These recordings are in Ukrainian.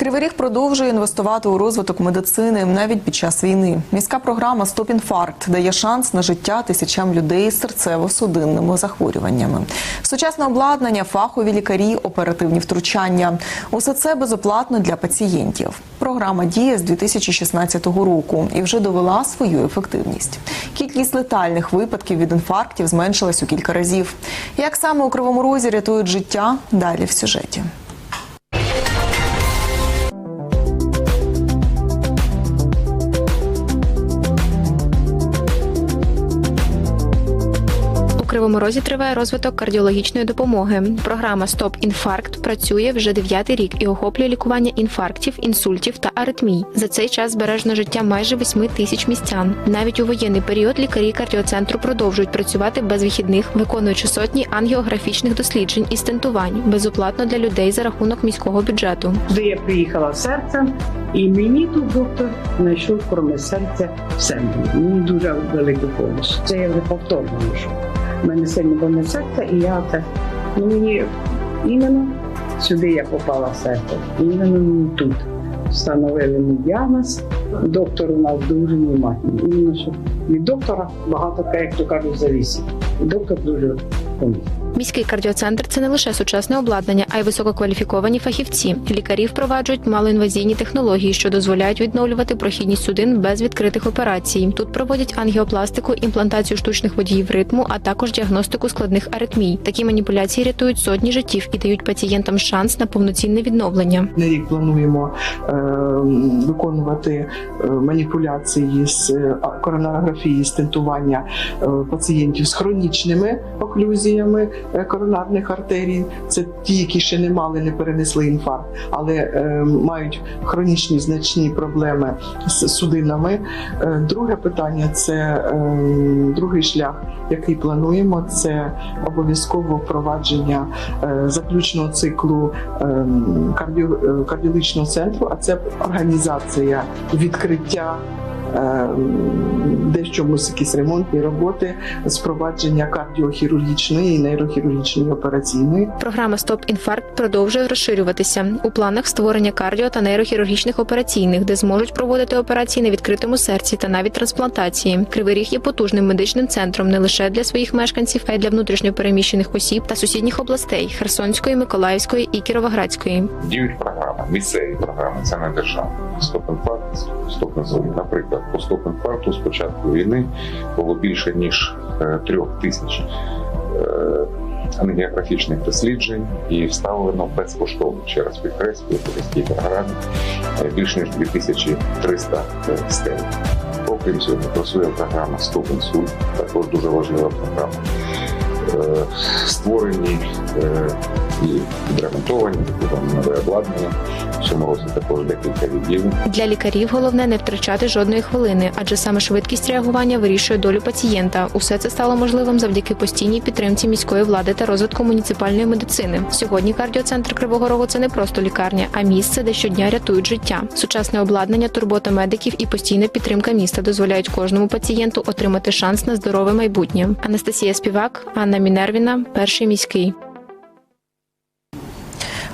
Кривий Ріг продовжує інвестувати у розвиток медицини навіть під час війни. Міська програма Стоп інфаркт дає шанс на життя тисячам людей з серцево-судинними захворюваннями. Сучасне обладнання, фахові лікарі, оперативні втручання усе це безоплатно для пацієнтів. Програма діє з 2016 року і вже довела свою ефективність. Кількість летальних випадків від інфарктів зменшилась у кілька разів. Як саме у кривому розі рятують життя? Далі в сюжеті. Кривому Розі триває розвиток кардіологічної допомоги. Програма Стоп інфаркт працює вже дев'ятий рік і охоплює лікування інфарктів, інсультів та аритмій. За цей час збережено життя майже восьми тисяч містян. Навіть у воєнний період лікарі кардіоцентру продовжують працювати без вихідних, виконуючи сотні ангіографічних досліджень і стентувань безоплатно для людей за рахунок міського бюджету. Туди я приїхала з серцем, і мені тут доктор знайшов кроме серця все. Дуже велику допомогу. Це я вже повторно. У мене сильно больне серце, і я це ну мені іменно сюди я попала в серце. Іменно мені тут встановили мій діагноз. Доктор у нас дуже внимательний. Іменно що від доктора багато, як то кажуть, завісить. Доктор дуже поміг. Міський кардіоцентр це не лише сучасне обладнання, а й висококваліфіковані фахівці. Лікарі впроваджують малоінвазійні технології, що дозволяють відновлювати прохідність судин без відкритих операцій. Тут проводять ангіопластику, імплантацію штучних водіїв ритму, а також діагностику складних аритмій. Такі маніпуляції рятують сотні життів і дають пацієнтам шанс на повноцінне відновлення. На рік плануємо е, виконувати е, маніпуляції з е, коронарографії, стентування е, пацієнтів з хронічними оклюзіями коронарних артерій. Це ті, які ще не мали, не перенесли інфаркт, але е, мають хронічні значні проблеми з судинами. Е, друге питання це е, другий шлях, який плануємо, це обов'язково впровадження е, заключного циклу ем, кардіо- е, кардіологічного центру, а це організація відкриття. Ем, Дещо якісь ремонтні роботи з впровадження кардіохірургічної і нейрохірургічної операційної. Програма Стоп інфаркт продовжує розширюватися. У планах створення кардіо та нейрохірургічних операційних, де зможуть проводити операції на відкритому серці та навіть трансплантації. Кривий Ріг є потужним медичним центром не лише для своїх мешканців, а й для внутрішньопереміщених осіб та сусідніх областей Херсонської, Миколаївської і Кіровоградської. Діють програми, місцеві програми, це не держава. Стоп-інфаркт, стоп-інсулт. Наприклад, по стоп-інфаркту з початку війни було більше ніж е, трьох тисяч е, досліджень і вставлено безкоштовно через підкреслюю по програмі е, більше ніж 2300 е, стель. Окрім цього, працює програма Стоп-інсульт, також дуже важлива програма. Створені і відремонтовані, закуплено нове обладнання. В цьому також декілька відділень. Для лікарів головне не втрачати жодної хвилини, адже саме швидкість реагування вирішує долю пацієнта. Усе це стало можливим завдяки постійній підтримці міської влади та розвитку муніципальної медицини. Сьогодні кардіоцентр Кривого Рогу це не просто лікарня, а місце, де щодня рятують життя. Сучасне обладнання, турбота медиків і постійна підтримка міста дозволяють кожному пацієнту отримати шанс на здорове майбутнє. Анастасія Співак, Анна Мінервіна, перший міський.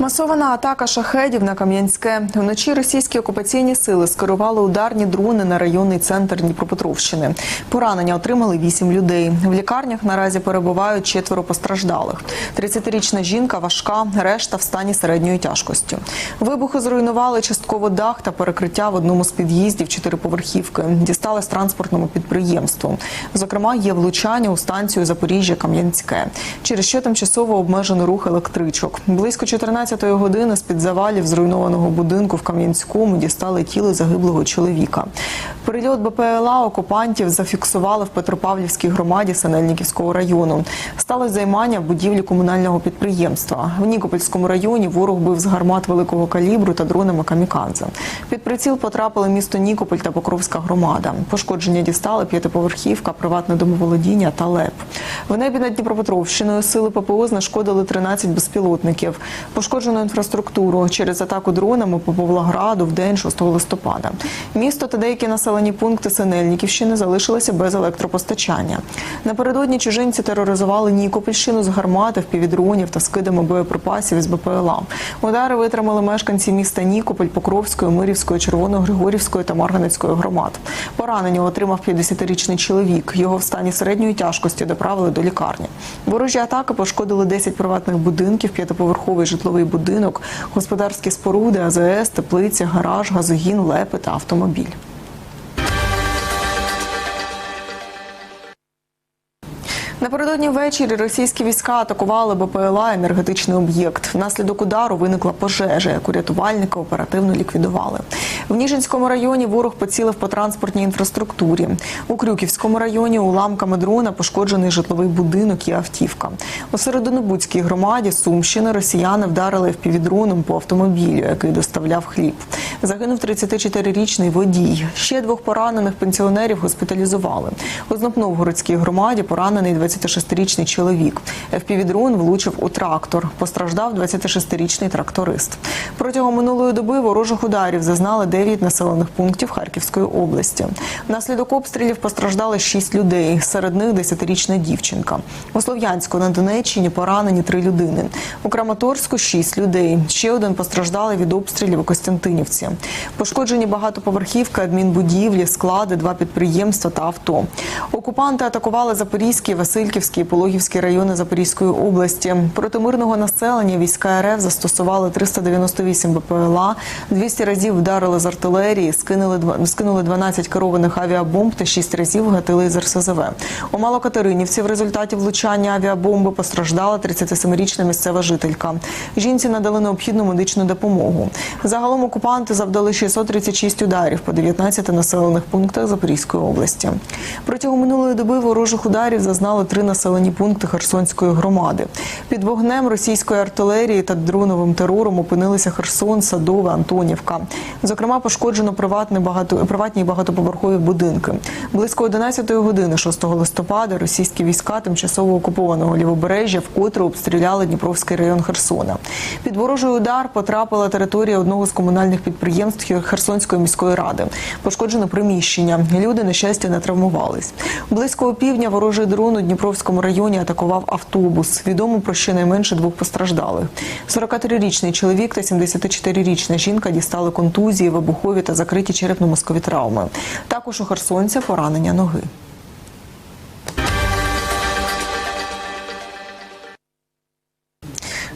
Масована атака шахедів на Кам'янське. Вночі російські окупаційні сили скерували ударні дрони на районний центр Дніпропетровщини. Поранення отримали вісім людей. В лікарнях наразі перебувають четверо постраждалих. 30-річна жінка важка, решта в стані середньої тяжкості. Вибухи зруйнували частково дах та перекриття в одному з під'їздів чотириповерхівки. Дістались транспортному підприємству. Зокрема, є влучання у станцію Запоріжжя Кам'янське, через що тимчасово обмежено рух електричок. Близько 14 години з під завалів зруйнованого будинку в Кам'янському дістали тіло загиблого чоловіка. Прильот БПЛА окупантів зафіксували в Петропавлівській громаді Синельниківського району. Сталося займання будівлі комунального підприємства. В Нікопольському районі ворог бив з гармат великого калібру та дронами камікадзе. Під приціл потрапили місто Нікополь та Покровська громада. Пошкодження дістали п'ятиповерхівка, приватне домоволодіння та ЛЕП. В небі над Дніпропетровщиною сили ППО знешкодили 13 безпілотників. Пошкодження Пошкоджено інфраструктуру через атаку дронами по Павлограду в день 6 листопада. Місто та деякі населені пункти Синельниківщини залишилися без електропостачання. Напередодні чужинці тероризували Нікопольщину з гармати, впівдронів та скидами боєприпасів із БПЛА. Удари витримали мешканці міста Нікополь, Покровської, Мирівської, Червоно-Григорівської та Марганецької громад. Поранення отримав 50-річний чоловік. Його в стані середньої тяжкості доправили до лікарні. Ворожі атаки пошкодили 10 приватних будинків, п'ятиповерховий житловий будинок, господарські споруди, АЗС, теплиця, гараж, газогін, лепи та автомобіль. Напередодні ввечері російські війська атакували БПЛА енергетичний об'єкт. Внаслідок удару виникла пожежа, яку рятувальники оперативно ліквідували. В Ніжинському районі ворог поцілив по транспортній інфраструктурі. У Крюківському районі уламками дрона пошкоджений житловий будинок і автівка. У Середонобудській громаді Сумщини росіяни вдарили впівдроном по автомобілю, який доставляв хліб. Загинув 34-річний водій. Ще двох поранених пенсіонерів госпіталізували. У Знопновгородській громаді поранений 26-річний чоловік. ФПВ-дрон влучив у трактор. Постраждав 26-річний тракторист. Протягом минулої доби ворожих ударів зазнали 9 населених пунктів Харківської області. Внаслідок обстрілів постраждали 6 людей. Серед них 10-річна дівчинка. У Слов'янську на Донеччині поранені 3 людини. У Краматорську 6 людей. Ще один постраждалий від обстрілів у Костянтинівці. Пошкоджені багатоповерхівки, адмінбудівлі, склади, два підприємства та авто. Окупанти атакували Запорізький, Васильківський і Пологівський райони Запорізької області. Проти мирного населення війська РФ застосували 398 БПЛА, 200 разів вдарили з артилерії, скинули, скинули 12 керованих авіабомб та 6 разів гатили із РСЗВ. У Малокатеринівці в результаті влучання авіабомби постраждала 37-річна місцева жителька. Жінці надали необхідну медичну допомогу. Загалом окупанти завдали 636 ударів по 19 населених пунктах Запорізької області. Протягом минулої доби ворожих ударів зазнали три населені пункти Херсонської громади. Під вогнем російської артилерії та дроновим терором опинилися Херсон, Садове, Антонівка. Зокрема, пошкоджено приватні, багато, приватні багатоповерхові будинки. Близько 11 години 6 листопада російські війська тимчасово окупованого лівобережжя вкотре обстріляли Дніпровський район Херсона. Під ворожий удар потрапила територія одного з комунальних підприємств Херсонської міської ради. Пошкоджено приміщення. Люди, на щастя, не травмувались. Близько опівдня ворожий дрон у Дніпровському районі атакував автобус. Відомо про щонайменше двох постраждалих. 43-річний чоловік та 74-річна жінка дістали контузії, вибухові та закриті черепно-мозкові травми. Також у херсонця поранення ноги.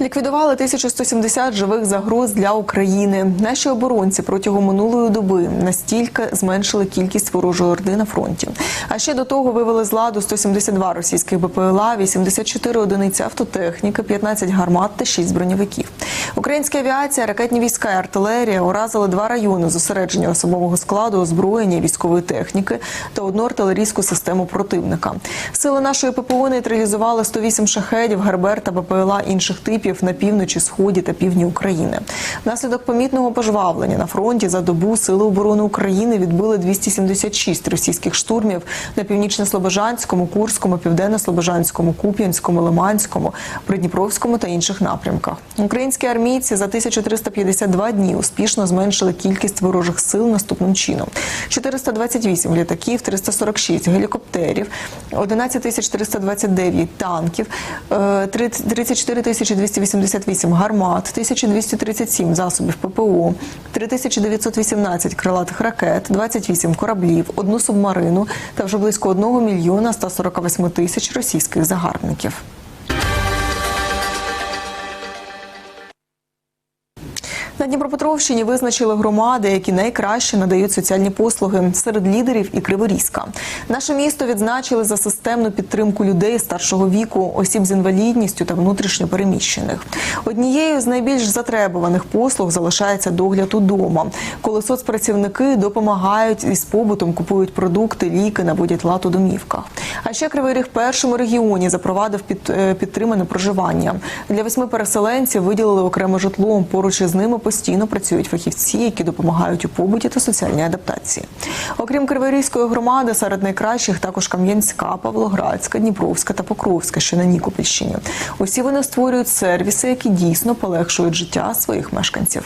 Ліквідували 1170 живих загроз для України. Наші оборонці протягом минулої доби настільки зменшили кількість ворожої орди на фронті. А ще до того вивели з ладу 172 російських БПЛА, 84 одиниці автотехніки, 15 гармат та 6 броньовиків. Українська авіація, ракетні війська і артилерія уразили два райони зосередження особового складу, озброєння, військової техніки та одну артилерійську систему противника. Сили нашої ППО нейтралізували 108 шахедів, гербер та БПЛА інших типів на півночі, сході та півдні України. Внаслідок помітного пожвавлення на фронті за добу Сили оборони України відбили 276 російських штурмів на північно-слобожанському, Курському, південно-слобожанському, Куп'янському, Лиманському, Придніпровському та інших напрямках. Українські армійці за 1352 дні успішно зменшили кількість ворожих сил наступним чином: 428 літаків, 346 гелікоптерів, 11 329 танків, е, 34 288 гармат, 1237 засобів ППО, 3918 крилатих ракет, 28 кораблів, одну субмарину та вже близько 1 мільйона 148 тисяч російських загарбників. Дніпропетровщині визначили громади, які найкраще надають соціальні послуги серед лідерів і Криворізька. Наше місто відзначили за системну підтримку людей старшого віку, осіб з інвалідністю та внутрішньо переміщених. Однією з найбільш затребуваних послуг залишається догляд удома, коли соцпрацівники допомагають із побутом, купують продукти, ліки, наводять лад у домівках. А ще Кривий Ріг першому регіоні запровадив під, е, підтримане проживання. Для восьми переселенців виділили окреме житло. Поруч із ними постійно працюють фахівці, які допомагають у побуті та соціальній адаптації. Окрім Криворізької громади, серед найкращих також Кам'янська, Павлоградська, Дніпровська та Покровська, що на Нікопільщині. Усі вони створюють сервіси, які дійсно полегшують життя своїх мешканців.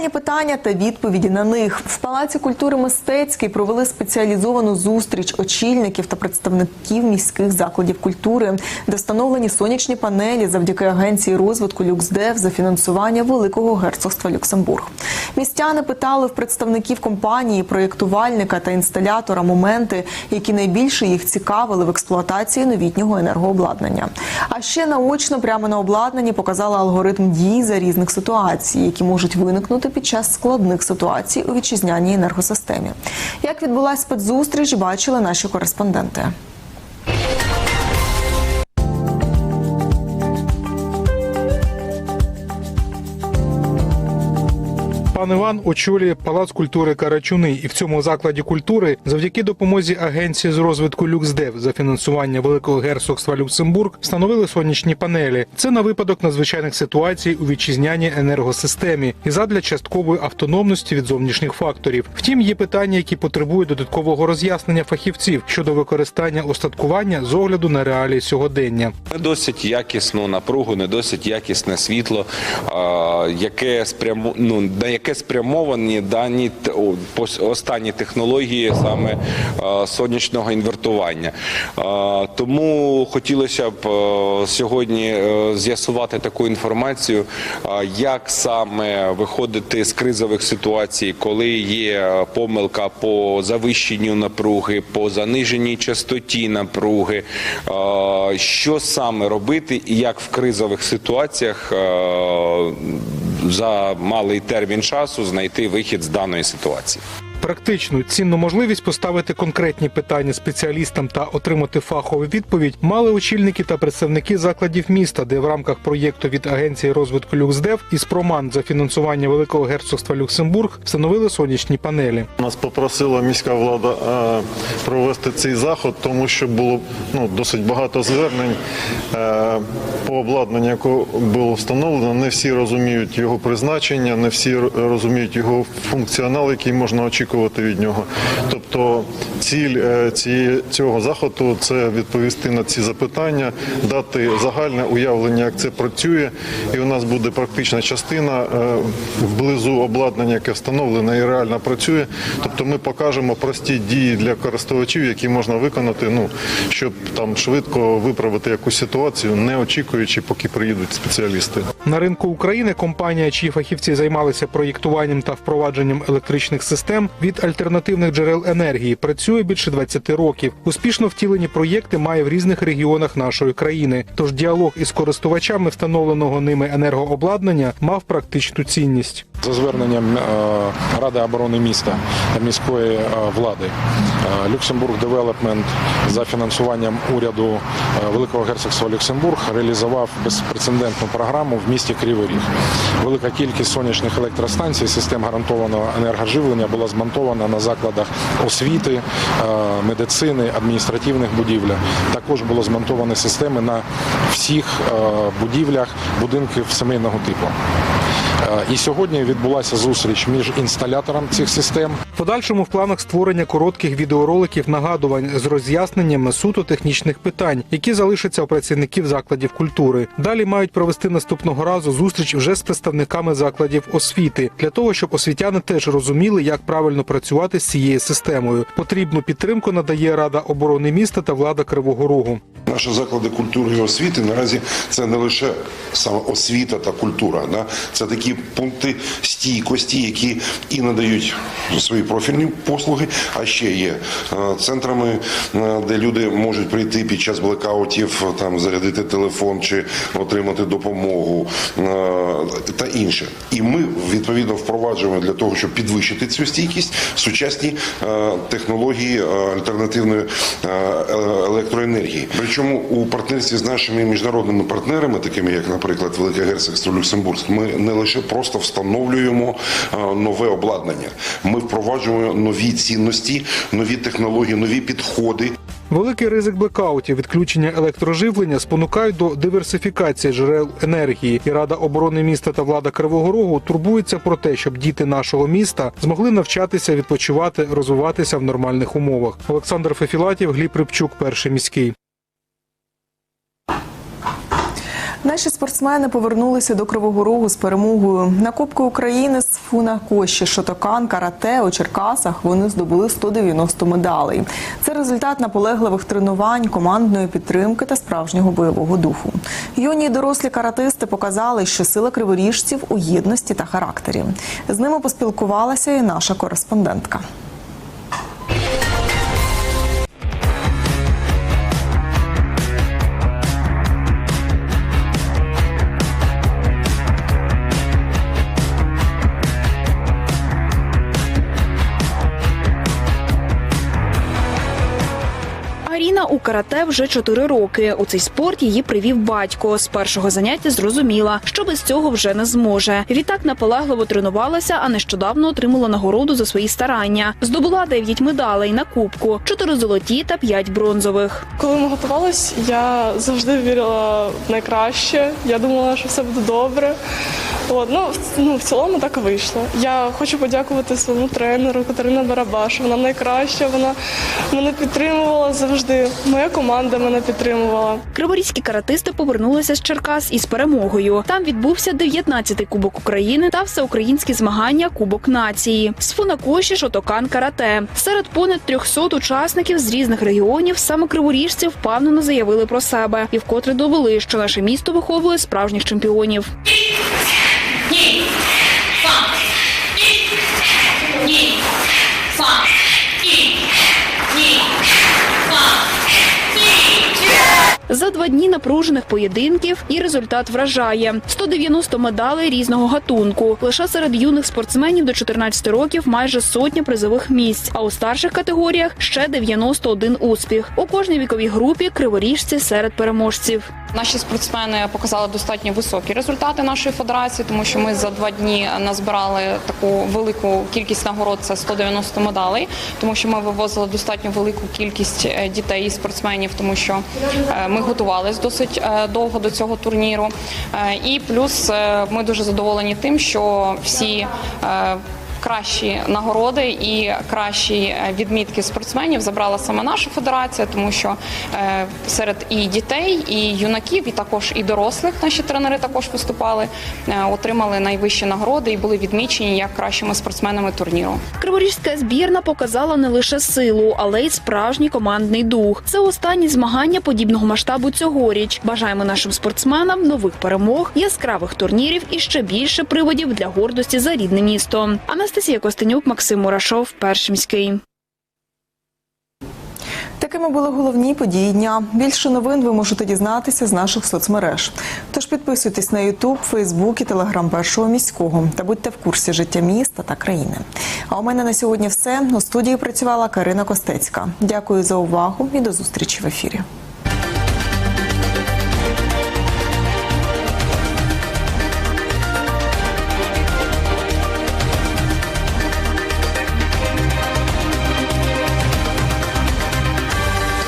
Нагальні питання та відповіді на них в Палаці культури мистецький провели спеціалізовану зустріч очільників та представників міських закладів культури, де встановлені сонячні панелі завдяки агенції розвитку «Люксдев» за фінансування Великого герцогства Люксембург. Містяни питали в представників компанії, проєктувальника та інсталятора моменти, які найбільше їх цікавили в експлуатації новітнього енергообладнання. А ще наочно прямо на обладнанні показали алгоритм дій за різних ситуацій, які можуть виникнути під час складних ситуацій у вітчизняній енергосистемі. Як відбулася спецзустріч, бачили наші кореспонденти. Пан Іван очолює палац культури Карачуни, і в цьому закладі культури, завдяки допомозі агенції з розвитку «Люксдев» за фінансування Великого герцогства Люксембург, встановили сонячні панелі. Це на випадок надзвичайних ситуацій у вітчизняній енергосистемі і задля часткової автономності від зовнішніх факторів. Втім, є питання, які потребують додаткового роз'яснення фахівців щодо використання остаткування з огляду на реалії сьогодення. Не досить якісну напругу, не досить якісне світло, яке спрямо, ну, на яке спрямовані дані останні технології саме сонячного інвертування. Тому хотілося б е, сьогодні е, з'ясувати таку інформацію, як саме виходити з кризових ситуацій, коли є помилка по завищенню напруги, по заниженій частоті напруги, е, що саме робити і як в кризових ситуаціях е, за малий термін часу знайти вихід з даної ситуації. Практичну цінну можливість поставити конкретні питання спеціалістам та отримати фахову відповідь мали очільники та представники закладів міста, де в рамках проєкту від агенції розвитку «Люксдев» і «Спроман» за фінансування Великого герцогства Люксембург встановили сонячні панелі. Нас попросила міська влада е, провести цей заход, тому що було ну, досить багато звернень е, по обладнанню, яке було встановлено. Не всі розуміють його призначення, не всі розуміють його функціонал, який можна очікувати від нього. Тобто ціль е, цього заходу це відповісти на ці запитання, дати загальне уявлення, як це працює, і у нас буде практична частина е, вблизу обладнання, яке встановлене і реально працює. Тобто ми покажемо прості дії для користувачів, які можна виконати, ну щоб там швидко виправити якусь ситуацію, не очікуючи, поки приїдуть спеціалісти. На ринку України компанія, чиї фахівці займалися проєктуванням та впровадженням електричних систем від альтернативних джерел енергії, працює більше 20 років. Успішно втілені проєкти має в різних регіонах нашої країни. Тож діалог із користувачами встановленого ними енергообладнання мав практичну цінність. За зверненням е, Ради оборони міста та міської е, влади е, Люксембург Девелопмент за фінансуванням уряду Великого герцогства Люксембург реалізував безпрецедентну програму в місті Кривий Ріг. Велика кількість сонячних електростанцій, систем гарантованого енергоживлення була змонтована на закладах освіти, е, медицини, адміністративних будівлях. Також було змонтовані системи на всіх е, будівлях будинків сімейного типу. Е, І сьогодні відбулася зустріч між інсталятором цих систем В подальшому в планах створення коротких відеороликів нагадувань з роз'ясненнями суто технічних питань, які залишаться у працівників закладів культури. Далі мають провести наступного разу зустріч вже з представниками закладів освіти для того, щоб освітяни теж розуміли, як правильно працювати з цією системою. Потрібну підтримку надає Рада оборони міста та влада Кривого Рогу. Наші заклади культури і освіти наразі це не лише саме освіта та культура. Да? Це такі пункти стійкості, які і надають свої профільні послуги, а ще є е, центрами, е, де люди можуть прийти під час блекаутів, там зарядити телефон чи отримати допомогу е, та інше. І ми відповідно впроваджуємо для того, щоб підвищити цю стійкість сучасні технології альтернативної електроенергії. Причому у партнерстві з нашими міжнародними партнерами, такими як, наприклад, Велике Герцогство Люксембург, ми не не лише просто встановлюємо е, нове обладнання. Ми впроваджуємо нові цінності, нові технології, нові підходи. Великий ризик блекаутів, відключення електроживлення спонукають до диверсифікації джерел енергії. І Рада оборони міста та влада Кривого Рогу турбуються про те, щоб діти нашого міста змогли навчатися, відпочивати, розвиватися в нормальних умовах. Олександр Фефілатів, Гліб Рибчук, перший міський. Наші спортсмени повернулися до Кривого Рогу з перемогою на Кубку України з фуна коші, шотокан, карате у Черкасах. Вони здобули 190 медалей. Це результат наполегливих тренувань, командної підтримки та справжнього бойового духу. Юні й дорослі каратисти показали, що сила криворіжців у єдності та характері. З ними поспілкувалася і наша кореспондентка. У карате вже 4 роки. У цей спорт її привів батько. З першого заняття зрозуміла, що без цього вже не зможе. Відтак наполегливо тренувалася, а нещодавно отримала нагороду за свої старання. Здобула 9 медалей на кубку, 4 золоті та 5 бронзових. Коли ми готувалися, я завжди вірила в найкраще. Я думала, що все буде добре. От, ну, ну, в цілому так і вийшло. Я хочу подякувати своєму тренеру Катерина Барабаш. Вона найкраща, вона мене підтримувала завжди. Моя команда мене підтримувала. Криворізькі каратисти повернулися з Черкас із перемогою. Там відбувся 19-й кубок України та всеукраїнські змагання Кубок нації. З фунакоші шотокан карате. Серед понад 300 учасників з різних регіонів саме криворіжці впевнено заявили про себе і вкотре довели, що наше місто виховує справжніх чемпіонів. За два дні напружених поєдинків і результат вражає. 190 медалей різного гатунку. Лише серед юних спортсменів до 14 років майже сотня призових місць. А у старших категоріях ще 91 успіх. У кожній віковій групі криворіжці серед переможців. Наші спортсмени показали достатньо високі результати нашої федерації, тому що ми за два дні назбирали таку велику кількість нагород. Це 190 медалей, тому що ми вивозили достатньо велику кількість е, дітей і спортсменів, тому що е, ми готувалися досить е, довго до цього турніру. І плюс ми дуже задоволені тим, що всі. Кращі нагороди і кращі е, відмітки спортсменів забрала саме наша федерація, тому що е, серед і дітей, і юнаків, і також і дорослих наші тренери також виступали, е, отримали найвищі нагороди і були відмічені як кращими спортсменами турніру. Криворіжська збірна показала не лише силу, але й справжній командний дух. Це останні змагання подібного масштабу цьогоріч. Бажаємо нашим спортсменам нових перемог, яскравих турнірів і ще більше приводів для гордості за рідне місто. Анастасія Костенюк, Максим Мурашов, перший міський. Такими були головні події дня. Більше новин ви можете дізнатися з наших соцмереж. Тож підписуйтесь на Ютуб, Фейсбук і Телеграм першого міського та будьте в курсі життя міста та країни. А у мене на сьогодні все. У студії працювала Карина Костецька. Дякую за увагу і до зустрічі в ефірі.